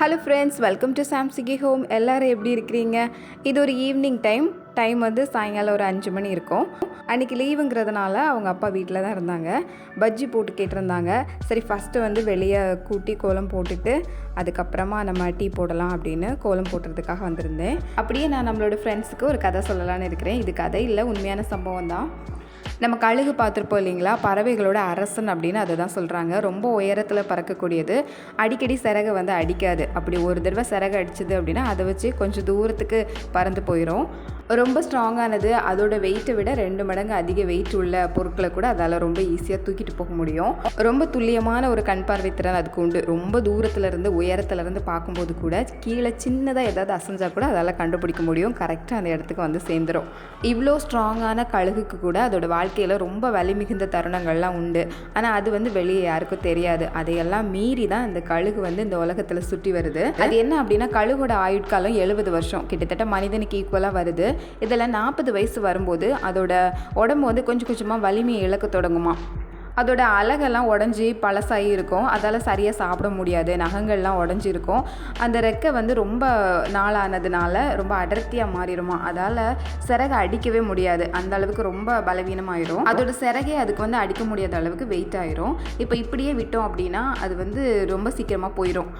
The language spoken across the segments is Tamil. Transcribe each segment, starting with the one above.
ஹலோ ஃப்ரெண்ட்ஸ் வெல்கம் டு சாம்சிகி ஹோம் எல்லோரும் எப்படி இருக்கிறீங்க? இது ஒரு ஈவினிங் டைம் டைம் வந்து சாயங்காலம் ஒரு அஞ்சு மணி இருக்கும். அன்றைக்கி லீவுங்கிறதுனால அவங்க அப்பா வீட்டில் தான் இருந்தாங்க. பஜ்ஜி போட்டு கேட்டிருந்தாங்க. சரி ஃபஸ்ட்டு வந்து வெளியே கூட்டி கோலம் போட்டுட்டு அதுக்கப்புறமா நம்ம டீ போடலாம் அப்படின்னு கோலம் போட்டுறதுக்காக வந்திருந்தேன். அப்படியே நான் நம்மளோட ஃப்ரெண்ட்ஸுக்கு ஒரு கதை சொல்லலான்னு இருக்கிறேன். இது கதை இல்லை உண்மையான சம்பவம் தான். நம்ம கழுகு பார்த்துருப்போம் இல்லைங்களா? பறவைகளோட அரசன் அப்படின்னு அதை தான் சொல்கிறாங்க ரொம்ப உயரத்தில் பறக்கக்கூடியது. அடிக்கடி சிறகை வந்து அடிக்காது. அப்படி ஒரு தடவை சிறகு அடிச்சது அப்படின்னா அதை வச்சு கொஞ்சம் தூரத்துக்கு பறந்து போயிடும் ரொம்ப ஸ்ட்ராங்கானது அதோட வெயிட்டை விட ரெண்டு மடங்கு அதிக வெயிட் உள்ள பொருட்களை கூட அதால் ரொம்ப ஈஸியாக தூக்கிட்டு போக முடியும். ரொம்ப துல்லியமான ஒரு கண் பார்வை திறன் அதுக்கு உண்டு. ரொம்ப தூரத்துலேருந்து இருந்து பார்க்கும்போது கூட கீழே சின்னதாக ஏதாவது அசைஞ்சா கூட அதால் கண்டுபிடிக்க முடியும். கரெக்டாக அந்த இடத்துக்கு வந்து சேர்ந்துடும் இவ்வளோ ஸ்ட்ராங்கான கழுகுக்கு கூட அதோட வாழ்க்கை வாழ்க்கையில் ரொம்ப வலி மிகுந்த தருணங்கள்லாம் உண்டு. ஆனால் அது வந்து வெளியே யாருக்கும் தெரியாது. அதையெல்லாம் மீறி தான் இந்த கழுகு வந்து இந்த உலகத்தில் சுற்றி வருது. அது என்ன அப்படின்னா கழுகோட ஆயுட்காலம் எழுபது வருஷம். கிட்டத்தட்ட மனிதனுக்கு ஈக்குவலாக வருது. இதில் நாற்பது வயசு வரும்போது அதோட உடம்பு வந்து கொஞ்சம் கொஞ்சமாக வலிமையை இழக்க தொடங்குமா அதோட அலகெல்லாம் உடஞ்சி பழசாகி இருக்கும். அதால் சரியாக சாப்பிட முடியாது. நகங்கள்லாம் உடஞ்சிருக்கும். அந்த ரெக்கை வந்து ரொம்ப நாளானதுனால ரொம்ப அடர்த்தியாக மாறிடுமா? அதால் சிறகை அடிக்கவே முடியாது. அந்த அளவுக்கு ரொம்ப பலவீனமாயிரும். அதோட சிறகே அதுக்கு வந்து அடிக்க முடியாத அளவுக்கு வெயிட் ஆயிரும். இப்போ இப்படியே விட்டோம் அப்படின்னா அது வந்து ரொம்ப சீக்கிரமாக போயிடும்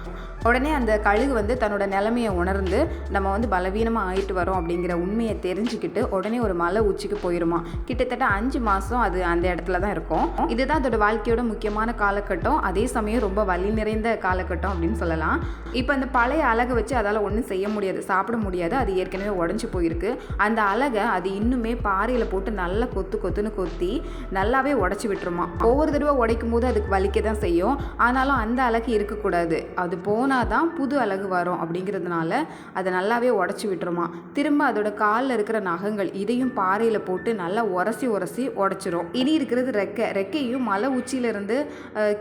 உடனே அந்த கழுகு வந்து தன்னோட நிலைமையை உணர்ந்து நம்ம வந்து பலவீனமாக ஆயிட்டு வரோம் அப்படிங்கிற உண்மையை தெரிஞ்சுக்கிட்டு உடனே ஒரு மலை உச்சிக்கு போயிருமா? கிட்டத்தட்ட அஞ்சு மாதம் அது அந்த இடத்துல தான் இருக்கும். இது இதுதான் அதோட வாழ்க்கையோட முக்கியமான காலகட்டம். அதே சமயம் ரொம்ப வலி நிறைந்த காலகட்டம் அப்படின்னு சொல்லலாம். இப்போ அந்த பழைய அழகை வச்சு அதால் ஒன்றும் செய்ய முடியாது சாப்பிட முடியாது. அது ஏற்கனவே உடஞ்சி போயிருக்கு. அந்த அழகை அது இன்னுமே பாறையில் போட்டு நல்லா கொத்து கொத்துன்னு கொத்தி நல்லாவே உடச்சி விட்டுருமா. ஒவ்வொரு தடவை உடைக்கும் போது அதுக்கு வலிக்க தான் செய்யும். ஆனாலும் அந்த அழகு இருக்கக்கூடாது. அது போனால் தான் புது அழகு வரும் அப்படிங்கிறதுனால அதை நல்லாவே உடச்சி விட்டுருமா. திரும்ப அதோட காலில் இருக்கிற நகங்கள் இதையும் பாறையில் போட்டு நல்லா உரசி உரசி உடச்சிரும். இனி இருக்கிறது ரெக்கை. ரெக்கையும் மலை உச்சியிலிருந்து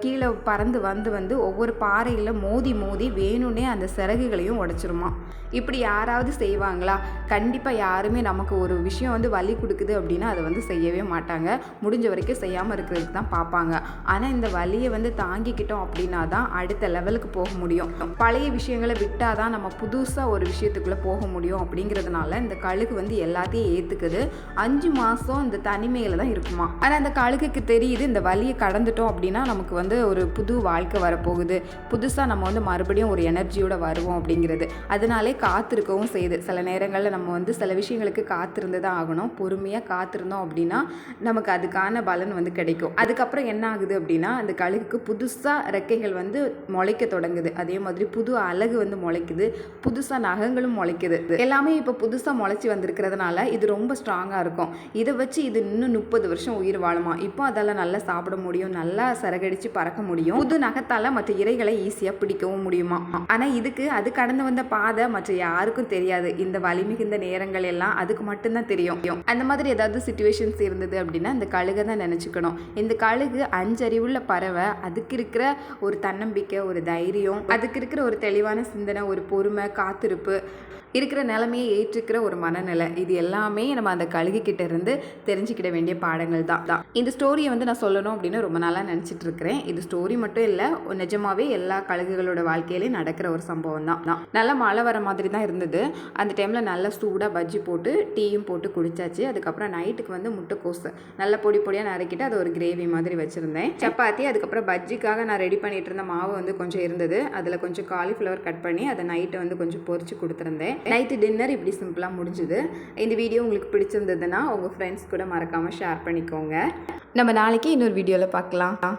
கீழே பறந்து வந்து வந்து ஒவ்வொரு பாறையில் மோதி மோதி வேணும்னே அந்த சிறகுகளையும் உடச்சிருமா. இப்படி யாராவது செய்வாங்களா? கண்டிப்பாக யாருமே நமக்கு ஒரு விஷயம் வந்து வலி கொடுக்குது அப்படின்னா அதை வந்து செய்யவே மாட்டாங்க. முடிஞ்ச வரைக்கும் செய்யாமல் இருக்கிறதுக்கு தான் பார்ப்பாங்க. ஆனால் இந்த வலியை வந்து தாங்கிக்கிட்டோம் அப்படின்னா தான் அடுத்த லெவலுக்கு போக முடியும். பழைய விஷயங்களை விட்டால் தான் நம்ம புதுசாக ஒரு விஷயத்துக்குள்ளே போக முடியும் அப்படிங்கிறதுனால இந்த கழுகு வந்து எல்லாத்தையும் ஏற்றுக்குது அஞ்சு மாதம் இந்த தனிமையில் தான் இருக்குமா. ஆனால் அந்த கழுகுக்கு தெரியுது இந்த வலியை கடந்துட்டோம் அப்படின்னா நமக்கு வந்து ஒரு புது வாழ்க்கை வரப்போகுது. புதுசாக நம்ம வந்து மறுபடியும் ஒரு எனர்ஜியோட வருவோம் அப்படிங்கிறது. அதனாலே காத்திருக்கவும் செய்யுது. சில நேரங்களில் நம்ம வந்து சில விஷயங்களுக்கு காத்திருந்து தான் ஆகணும். பொறுமையாக காத்திருந்தோம் அப்படின்னா நமக்கு அதுக்கான பலன் வந்து கிடைக்கும். அதுக்கப்புறம் என்ன ஆகுது அப்படின்னா அந்த கழுகுக்கு புதுசாக ரெக்கைகள் வந்து முளைக்க தொடங்குது. அதே மாதிரி புது அழகு வந்து முளைக்குது. புதுசாக நகங்களும் முளைக்குது. எல்லாமே இப்போ புதுசாக முளைச்சி வந்திருக்கிறதுனால இது ரொம்ப ஸ்ட்ராங்காக இருக்கும். இதை வச்சு இது இன்னும் முப்பது வருஷம் உயிர் வாழுமா? இப்போ அதெல்லாம் நல்லா சாப்பிட முடியும் நல்லா சரகடிச்சு பறக்க முடியும். புது நகத்தால் மற்ற இறைகளை ஈஸியாக பிடிக்கவும் முடியுமா? ஆனால் இதுக்கு அது கடந்து வந்த பாதை மற்ற யாருக்கும் தெரியாது. இந்த வலி மிகுந்த நேரங்கள் எல்லாம் அதுக்கு மட்டும்தான் தெரியும். அந்த மாதிரி ஏதாவது சுச்சுவேஷன்ஸ் இருந்தது அப்படின்னா இந்த கழுகை தான் நினச்சிக்கணும். இந்த கழுகு அஞ்சறிவுள்ள பறவை அதுக்கு இருக்கிற ஒரு தன்னம்பிக்கை ஒரு தைரியம் அதுக்கு இருக்கிற ஒரு தெளிவான சிந்தனை ஒரு பொறுமை காத்திருப்பு இருக்கிற நிலமையை ஏற்றுக்கிற ஒரு மனநிலை. இது எல்லாமே நம்ம அந்த கழுகு இருந்து தெரிஞ்சுக்கிட வேண்டிய பாடங்கள் தான். தான் இந்த ஸ்டோரியை வந்து நான் சொல்லணும் அப்படின்னு ரொம்ப நாளாக நினச்சிட்டு இருக்கிறேன். இது ஸ்டோரி மட்டும் இல்லை நிஜமாவே எல்லா கழுகுகளோட வாழ்க்கையிலையும் நடக்கிற ஒரு சம்பவம் தான். தான் நல்லா மழை வர மாதிரி தான் இருந்தது. அந்த டைமில் நல்லா சூடாக பஜ்ஜி போட்டு டீயும் போட்டு குடிச்சாச்சு. அதுக்கப்புறம் நைட்டுக்கு வந்து முட்டைக்கோசு. நல்லா பொடி பொடியாக நறுக்கிட்டு அது ஒரு கிரேவி மாதிரி வச்சுருந்தேன். சப்பாத்தி அதுக்கப்புறம் பஜ்ஜிக்காக நான் ரெடி பண்ணிட்டு இருந்த மாவு வந்து கொஞ்சம் இருந்தது. அதில் கொஞ்சம் காலிஃப்ளவர் கட் பண்ணி அதை நைட்டை வந்து கொஞ்சம் பொறிச்சு கொடுத்துருந்தேன். நைட்டு டின்னர் இப்படி சிம்பிளாக முடிஞ்சுது. இந்த வீடியோ உங்களுக்கு பிடிச்சிருந்ததுன்னா உங்கள் ஃப்ரெண்ட்ஸ் கூட மறக்காமல் ஷேர் பண்ணிக்கோங்க. நம்ம நாளைக்கு இன்னொரு வீடியோவில் பார்க்கலாம்.